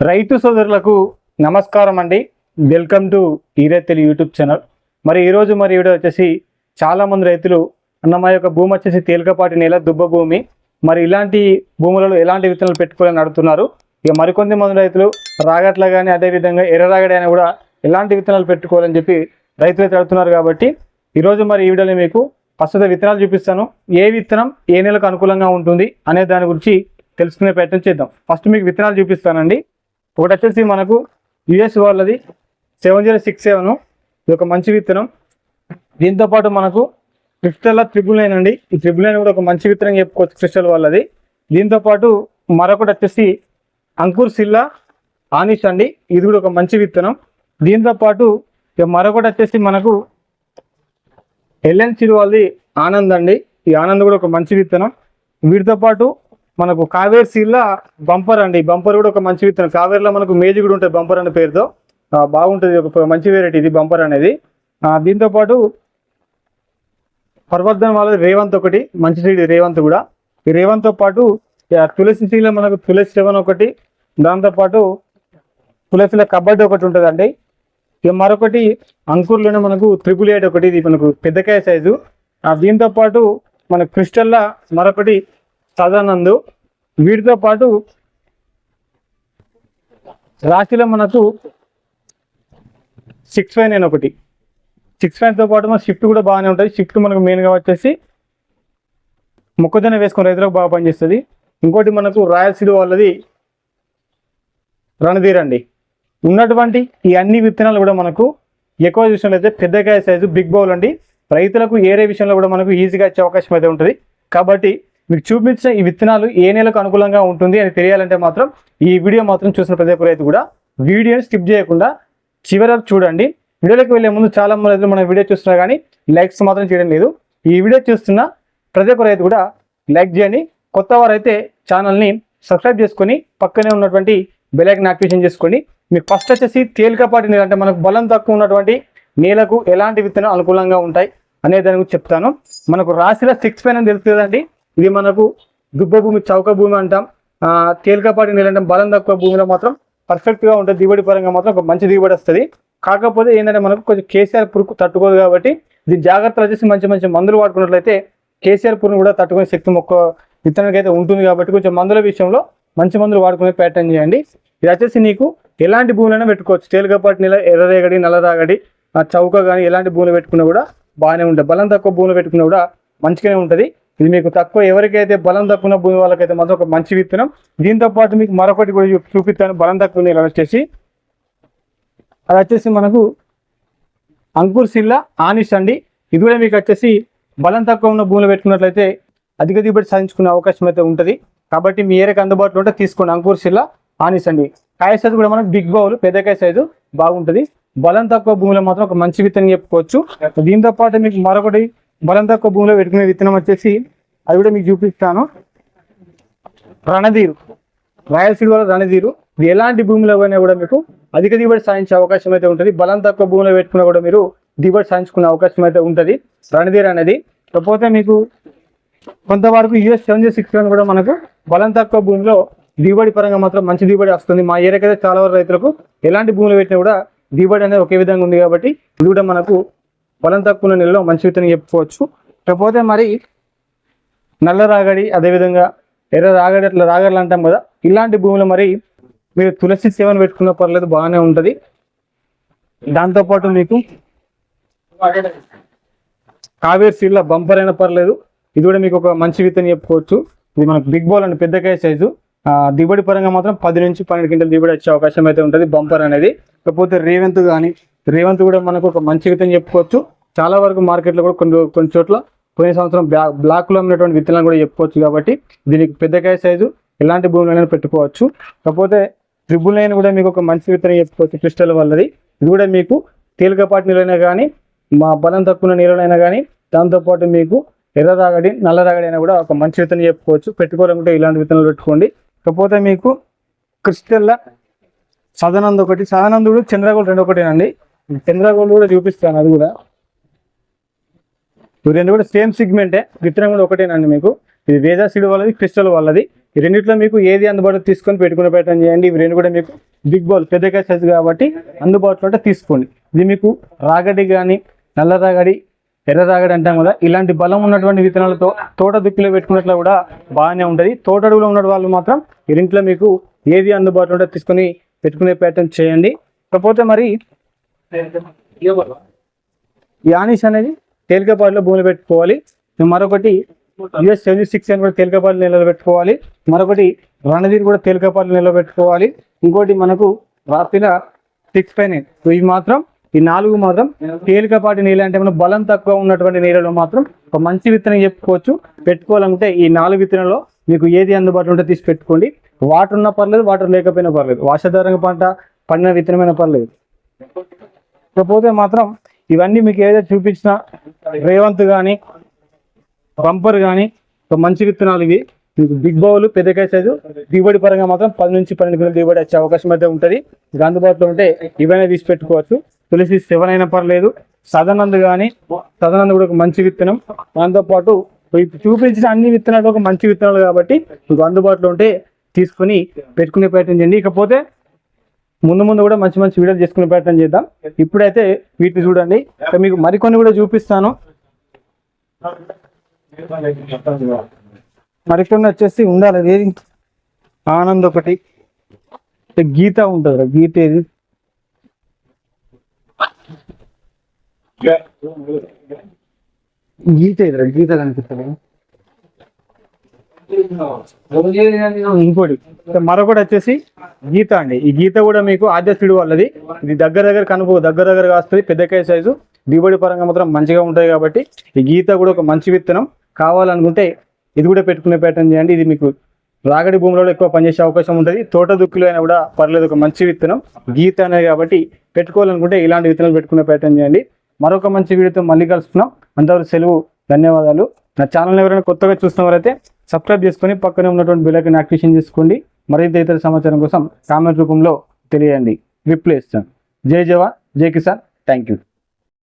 రైతు సోదరులకు నమస్కారం అండి. వెల్కమ్ టు ఈరైతులు యూట్యూబ్ ఛానల్. మరి ఈరోజు మరి వీడియో వచ్చేసి చాలామంది రైతులు అన్న మా యొక్క భూమి వచ్చేసి తేలికపాటి నేల దుబ్బ భూమి. మరి ఇలాంటి భూములలో ఎలాంటి విత్తనాలు పెట్టుకోవాలని అడుగుతున్నారు. ఇక మరికొంది మంది రైతులు రాగట్ల కానీ అదేవిధంగా ఎర్ర రాగడి అయినా కూడా ఎలాంటి విత్తనాలు పెట్టుకోవాలని చెప్పి రైతులు అయితే అడుగుతున్నారు కాబట్టి ఈరోజు మరి ఈ వీడియోలో మీకు ప్రస్తుత విత్తనాలు చూపిస్తాను. ఏ విత్తనం ఏ నెలకు అనుకూలంగా ఉంటుంది అనే దాని గురించి తెలుసుకునే ప్రయత్నం చేద్దాం. ఫస్ట్ మీకు విత్తనాలు చూపిస్తానండి. ఒకటి వచ్చేసి మనకు యుఎస్ వాళ్ళది సెవెన్ జీరో సిక్స్ సెవెన్. ఇది ఒక మంచి విత్తనం. దీంతో పాటు మనకు క్రిస్టల్లా త్రిబుల్ నైన్ అండి. ఈ త్రిబుల్ నైన్ కూడా ఒక మంచి విత్తనం చెప్పుకోవచ్చు క్రిస్టల్ వాళ్ళది. దీంతో పాటు మరొకటి వచ్చేసి అంకుర్ సిల్లా ఆనిష్ అండి. ఇది కూడా ఒక మంచి విత్తనం. దీంతో పాటు ఇక మరొకటి వచ్చేసి మనకు ఎల్ఎన్ వాళ్ళది ఆనంద్ అండి. ఈ ఆనంద్ కూడా ఒక మంచి విత్తనం. వీటితో పాటు మనకు కావేరి సీల్ల బంపర్ అండి. బంపర్ కూడా ఒక మంచి విత్తనం. కావేరిలో మనకు మేజీ కూడా ఉంటుంది బంపర్ అనే పేరుతో. బాగుంటుంది. ఒక మంచి వెరైటీ ఇది బంపర్ అనేది. దీంతోపాటు దీంతో పాటు పర్వర్ధన్ వాళ్ళది రేవంత్ ఒకటి మంచి సీడ్ రేవంత్ కూడా. ఈ రేవంత్తో పాటు తులసి సీల మనకు తులసి రేవన్ ఒకటి దాంతోపాటు తులసిలో కబడ్డీ ఒకటి ఉంటుందండి. ఇక మరొకటి అంకుర్లోనే మనకు త్రిపుల్ ఎయిట్ ఒకటి ఇది మనకు పెద్దకాయ సైజు దీంతోపాటు దీంతో పాటు మన క్రిస్టల్లా మరొకటి సదానందు వీటితో పాటు రాశిలో మనకు సిక్స్ ఫైవ్ అని ఒకటి. సిక్స్ ఫైవ్తో పాటు మన షిఫ్ట్ కూడా బాగానే ఉంటుంది. షిఫ్ట్ మనకు మెయిన్గా వచ్చేసి మొక్కజొన్న వేసుకుని రైతులకు బాగా పనిచేస్తుంది. ఇంకోటి మనకు రాయలసీమ వాళ్ళది రణధీరండి ఉన్నటువంటి ఈ అన్ని విత్తనాలు కూడా మనకు ఎక్కువ చూసినట్లయితే పెద్దకాయ సైజు బిగ్ బౌల్ అండి. రైతులకు ఏరే విషయంలో కూడా మనకు ఈజీగా వచ్చే అవకాశం అయితే ఉంటుంది. కాబట్టి మీకు చూపించిన ఈ విత్తనాలు ఏ నెలకు అనుకూలంగా ఉంటుంది అని తెలియాలంటే మాత్రం ఈ వీడియో మాత్రం చూసిన ప్రతి ఒక్క రైతు కూడా వీడియోని స్కిప్ చేయకుండా చివరి చూడండి. వీడియోలోకి వెళ్ళే ముందు చాలా మంది రైతులు మన వీడియో చూస్తున్నా కానీ లైక్స్ మాత్రం చేయడం లేదు. ఈ వీడియో చూస్తున్న ప్రతి ఒక్క రైతు కూడా లైక్ చేయండి. కొత్త వారైతే ఛానల్ని సబ్స్క్రైబ్ చేసుకొని పక్కనే ఉన్నటువంటి బెల్ యాక్టివేషన్ చేసుకోండి. మీకు ఫస్ట్ వచ్చేసి తేలికపాటి నేల అంటే మనకు బలం తక్కువ ఉన్నటువంటి నేలకు ఎలాంటి విత్తనాలు అనుకూలంగా ఉంటాయి అనే దాని గురించి చెప్తాను. మనకు రాశిలో సిక్స్ పైన తెలుస్తుంది కదండి ఇది మనకు దుబ్బ భూమి చౌక భూమి అంటాం తేలికపాటి నీళ్ళు అంటాం. బలం తక్కువ భూమిలో మాత్రం పర్ఫెక్ట్గా ఉంటుంది. దిగుబడి పరంగా మాత్రం ఒక మంచి దిగుబడి వస్తుంది. కాకపోతే ఏంటంటే మనకు కొంచెం కేసీఆర్ పురుగు తట్టుకోదు కాబట్టి ఇది జాగ్రత్తలు వచ్చేసి మంచి మంచి మందులు వాడుకున్నట్లయితే కేసీఆర్ పురుగు కూడా తట్టుకునే శక్తి మొక్క విత్తనానికి అయితే ఉంటుంది కాబట్టి కొంచెం మందుల విషయంలో మంచి మందులు వాడుకునే ప్యాటర్న్ చేయండి. ఇది వచ్చేసి నీకు ఎలాంటి భూములైనా పెట్టుకోవచ్చు. తేలికపాటి నెల ఎర్రరేగడి నల్లరాగడి చౌక కానీ ఎలాంటి భూములు పెట్టుకున్నా కూడా బాగానే ఉంటుంది బలం తక్కువ భూములు పెట్టుకున్నా కూడా మంచిగానే ఉంటుంది. ఇది మీకు తక్కువ ఎవరికైతే బలం తక్కువ భూమి వాళ్ళకైతే మాత్రం ఒక మంచి విత్తనం. దీంతో పాటు మీకు మరొకటి కూడా చూ- చూపిస్తాను. బలం తక్కువ నేల వచ్చేసి. అది వచ్చేసి మనకు అంకుర్ సిల్లా ఆనిష్ అండి. ఇది కూడా మీకు వచ్చేసి బలం తక్కువ ఉన్న భూమిలో పెట్టుకున్నట్లయితే అధిక దిగుబడి సాధించుకునే అవకాశం అయితే ఉంటుంది. కాబట్టి మీ ఏరియాకి అందుబాటులో ఉంటే తీసుకోండి. అంకుర్ సిల్లా ఆనిష్ అండి. కాయ సైజు కూడా మనకు బిగ్ బౌల్ పెద్దకాయ సైజు బాగుంటుంది. బలం తక్కువ భూమిలో మాత్రం ఒక మంచి విత్తనం చెప్పుకోవచ్చు. దీంతో పాటు మీకు మరొకటి బలం తక్కువ భూమిలో పెట్టుకునే విత్తనం వచ్చేసి అది కూడా మీకు చూపిస్తాను. రణధీరు. రాయలసీమలో వల్ల రణధీరు. ఇది ఎలాంటి భూమిలో పోయినా కూడా మీకు అధిక దిగుబడి సాధించే అవకాశం అయితే ఉంటుంది. బలం తక్కువ భూమిలో పెట్టుకున్నా కూడా మీరు దిగుబడి సాధించుకునే అవకాశం అయితే ఉంటుంది. రణధీర్ అనేది. కాకపోతే మీకు కొంతవరకు యూఎస్ సెవెన్ జీ సిక్స్ కూడా మనకు బలం తక్కువ భూమిలో దిగుబడి పరంగా మాత్రం మంచి దిగుబడి వస్తుంది. మా ఏరియాకైతే చాలా వరకు రైతులకు ఎలాంటి భూములు పెట్టినా కూడా దిగుబడి అనేది ఒకే విధంగా ఉంది కాబట్టి ఇది కూడా మనకు బలం తక్కువ ఉన్న నెలలో మంచి విత్తనం చెప్పుకోవచ్చు. కాకపోతే మరి నల్ల రాగడి అదేవిధంగా ఎర్ర రాగడి అట్లా రాగడలు అంటాం కదా ఇలాంటి భూములు మరి మీరు తులసి సేవను పెట్టుకున్న పర్లేదు బాగానే ఉంటుంది. దాంతోపాటు మీకు కావేరి సీడ్ల బంపర్ అయినా పర్లేదు ఇది కూడా మీకు ఒక మంచి విత్తనం చెప్పుకోవచ్చు. ఇది మనకు బిగ్ బాల్ అండి పెద్దకాయ సైజు. దిగుబడి పరంగా మాత్రం పది నుంచి పన్నెండు క్వింటల్ దిగుబడి వచ్చే అవకాశం అయితే ఉంటుంది బంపర్ అనేది. కాకపోతే రేవంత్ కానీ రేవంత్ కూడా మనకు ఒక మంచి విత్తనం చెప్పుకోవచ్చు. చాలా వరకు మార్కెట్లో కూడా కొన్ని కొన్ని చోట్ల పోయిన సంవత్సరం బ్లాక్లో ఉన్నటువంటి విత్తనాలు కూడా చెప్పుకోవచ్చు కాబట్టి దీనికి పెద్దకాయ సైజు ఎలాంటి భూములైనా పెట్టుకోవచ్చు. కాకపోతే ట్రిబుల్ నైన్ కూడా మీకు ఒక మంచి విత్తనం చెప్పుకోవచ్చు క్రిస్టల్ వల్లది. ఇది కూడా మీకు తేలికపాటి నీళ్ళైనా కానీ మా బలం తక్కువ నీళ్ళైనా కానీ దాంతోపాటు మీకు ఎర్ర రాగడి నల్ల రాగడి అయినా కూడా ఒక మంచి విత్తనం చెప్పుకోవచ్చు. పెట్టుకోవాలనుకుంటే ఇలాంటి విత్తనాలు పెట్టుకోండి. కాకపోతే మీకు క్రిస్టల్ల సదానంద్ ఒకటి సదానందుడు కూడా రెండు ఒకటేనండి చంద్రగోళ్ళు కూడా చూపిస్తాను అది కూడా. ఇవి రెండు కూడా సేమ్ సిగ్మెంటే విత్తనం కూడా ఒకటేనండి మీకు. ఇది వేదా సీడ్ వాళ్ళది క్రిస్టల్ వాళ్ళది. ఈ రెండిట్లో మీకు ఏది అందుబాటులో తీసుకొని పెట్టుకునే ప్రయత్నం చేయండి. ఇవి రెండు కూడా మీకు బిగ్ బాల్ పెద్దగా సైజు కాబట్టి అందుబాటులో ఉంటే తీసుకోండి. ఇది మీకు రాగడి కానీ నల్ల రాగడి ఎర్ర రాగడి అంటాం కదా ఇలాంటి బలం ఉన్నటువంటి విత్తనాలతో తోట దుక్కిలో పెట్టుకున్నట్లు కూడా బాగానే ఉంటుంది. తోట అడుగులో ఉన్న వాళ్ళు మాత్రం ఈ రెంట్లో మీకు ఏది అందుబాటులో ఉంటే తీసుకొని పెట్టుకునే ప్రయత్నం చేయండి. కాకపోతే మరి ఈ ఆనిష్ అనేది తేలికపాటిలో భూమిలో పెట్టుకోవాలి. మరొకటి యుఎస్ సెవెంటీ సిక్స్ అని కూడా తేలికపాటి నెలలో పెట్టుకోవాలి మరొకటి రణధీర్ కూడా తేలికపాటి నెలలో పెట్టుకోవాలి ఇంకోటి మనకు రాత్రిన సిక్స్ పైన. ఇవి మాత్రం ఈ నాలుగు మాత్రం తేలికపాటి నీళ్ళు అంటే మనం బలం తక్కువ ఉన్నటువంటి నీళ్ళలో మాత్రం ఒక మంచి విత్తనం చెప్పుకోవచ్చు. పెట్టుకోవాలంటే ఈ నాలుగు విత్తనంలో మీకు ఏది అందుబాటులో ఉంటే తీసి పెట్టుకోండి. వాటర్ ఉన్నా పర్లేదు వాటర్ లేకపోయినా పర్లేదు. వర్షాధారంగా పంట పండిన విత్తనమైనా పర్లేదు. ఇకపోతే మాత్రం ఇవన్నీ మీకు ఏదైతే చూపించిన రేవంత్ కానీ బంపర్ కానీ ఒక మంచి విత్తనాలు ఇవి. మీకు బిగ్ బౌల్ పెద్దకాయ సైజు దిగుబడి పరంగా మాత్రం పది నుంచి పన్నెండు కిలోలు దిగుబడి వచ్చే అవకాశం అయితే ఉంటుంది. ఇది అందుబాటులో ఉంటే ఇవైనా తీసి పెట్టుకోవచ్చు. తులసి సెవెన్ అయినా పర్లేదు. సదనంద్ కానీ సదనంద్ కూడా ఒక మంచి విత్తనం. దాంతోపాటు చూపించిన అన్ని విత్తనాలు ఒక మంచి విత్తనాలు కాబట్టి మీకు అందుబాటులో ఉంటే తీసుకుని పెట్టుకునే ప్రయత్నం చేయండి. ఇకపోతే ముందు ముందు కూడా మంచి మంచి వీడియోలు చేసుకునే ప్రయత్నం చేద్దాం. ఇప్పుడైతే వీటిని చూడండి. మీకు మరికొన్ని కూడా చూపిస్తాను. మరికొన్ని వచ్చేసి ఉండాలి. ఏది? ఆనంద్ ఒకటి. గీత ఉంటుంది గీత ఏది? గీత ఏదిరా గీత కనిపిస్తుంది ఇంకోటి మరొకటి వచ్చేసి గీత అండి. ఈ గీత కూడా మీకు ఆద్యస్తుడి వాళ్ళది. ఇది దగ్గర దగ్గర కనుపు దగ్గర దగ్గర కాస్తుంది. పెద్దకాయ సైజు. దిగుబడి పరంగా మాత్రం మంచిగా ఉంటుంది కాబట్టి ఈ గీత కూడా ఒక మంచి విత్తనం. కావాలనుకుంటే ఇది కూడా పెట్టుకునే ప్యాటర్న్ చేయండి. ఇది మీకు రాగడి భూములలో ఎక్కువ పనిచేసే అవకాశం ఉంటుంది. తోట దుక్కులు అయినా కూడా పర్లేదు ఒక మంచి విత్తనం. గీత అనేది కాబట్టి పెట్టుకోవాలనుకుంటే ఇలాంటి విత్తనాలు పెట్టుకునే ప్రయత్నం చేయండి. మరొక మంచి వీడియోతో మళ్ళీ కలుస్తున్నాం అంతవరకు సెలవు ధన్యవాదాలు. నా ఛానల్ ఎవరైనా కొత్తగా చూస్తున్నవారైతే సబ్స్క్రైబ్ చేసుకొని పక్కనే ఉన్నటువంటి బిల్లైకన్ యాక్టివేషన్ చేసుకోండి. మరింత ఇతర సమాచారం కోసం కామెంట్ రూపంలో తెలియండి. రిప్లై ఇస్తాను జై జవాన్ జై కిసాన్. Thank you